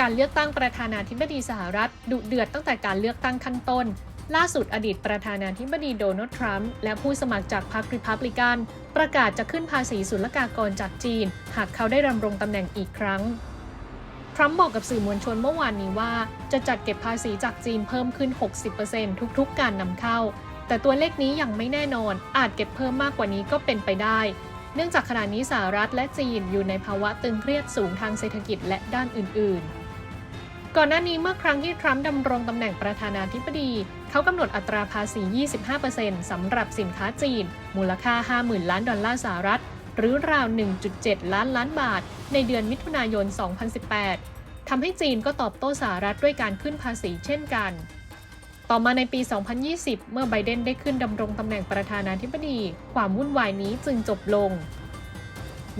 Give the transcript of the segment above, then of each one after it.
การเลือกตั้งประธานาธิบดีสหรัฐ ดุเดือดตั้งแต่การเลือกตั้งขั้นต้น ล่าสุดอดีตประธานาธิบดีโดนัลด์ทรัมป์และผู้สมัครจากพรรคริพับลิกัน ประกาศจะขึ้นภาษีศุลกากรจากจีน หากเขาได้ดำรงตำแหน่งอีกครั้งทรัมป์บอกกับสื่อมวลชนเมื่อวานนี้ว่า จะจัดเก็บภาษีจากจีนเพิ่มขึ้น 60%ทุกๆ การนำเข้า แต่ตัวเลขนี้ยังไม่แน่นอน อาจเก็บเพิ่มมากกว่านี้ก็เป็นไปได้เนื่องจากขณะนี้สหรัฐและจีนอยู่ในภาวะตึงเครียดสูงทางเศรษฐกิจและด้านอื่น ๆ ก่อนหน้านี้เมื่อครั้งที่ทรัมป์ดำรงตำแหน่งประธานาธิบดี เขากำหนดอัตราภาษี 25%สำหรับสินค้าจีน มูลค่า 50,000 ล้านดอลลาร์สหรัฐ หรือราว 1.7 ล้านล้านบาท ในเดือนมิถุนายน 2018 ทำให้จีนก็ตอบโต้สหรัฐด้วยการขึ้นภาษีเช่นกัน ต่อมาในปี 2020 เมื่อไบเดนได้ขึ้นดำรงตำแหน่งประธานาธิบดี ความวุ่นวายนี้จึงจบลง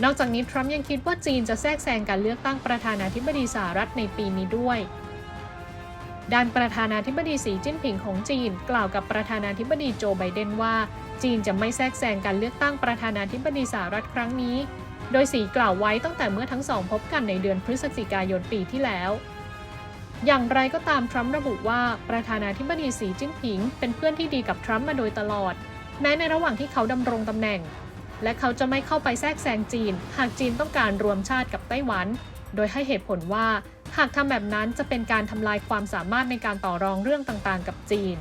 นอกจากนี้ทรัมป์ยังคิดว่าจีนจะแทรกแซงการเลือกตั้งประธานาธิบดีสหรัฐในปีนี้ด้วย ด้านประธานาธิบดีสีจิ้นผิงของจีน กล่าวกับประธานาธิบดีโจไบเดนว่า จีนจะไม่แทรกแซงการเลือกตั้งประธานาธิบดีสหรัฐครั้งนี้ โดยสีกล่าวไว้ตั้งแต่เมื่อทั้งสองพบกันในเดือนพฤศจิกายนปีที่แล้ว อย่างไรก็ตามทรัมป์ระบุว่าประธานาธิบดีสีจิ้นผิง เป็นเพื่อนที่ดีกับทรัมป์มาโดยตลอด แม้ในระหว่างที่เขาดำรงตำแหน่ง และเขาจะไม่เข้าไปแทรกแซงจีน หากจีนต้องการรวมชาติกับไต้หวัน โดยให้เหตุผลว่า หากทำแบบนั้นจะเป็นการทำลายความสามารถในการต่อรองเรื่องต่างๆ กับจีน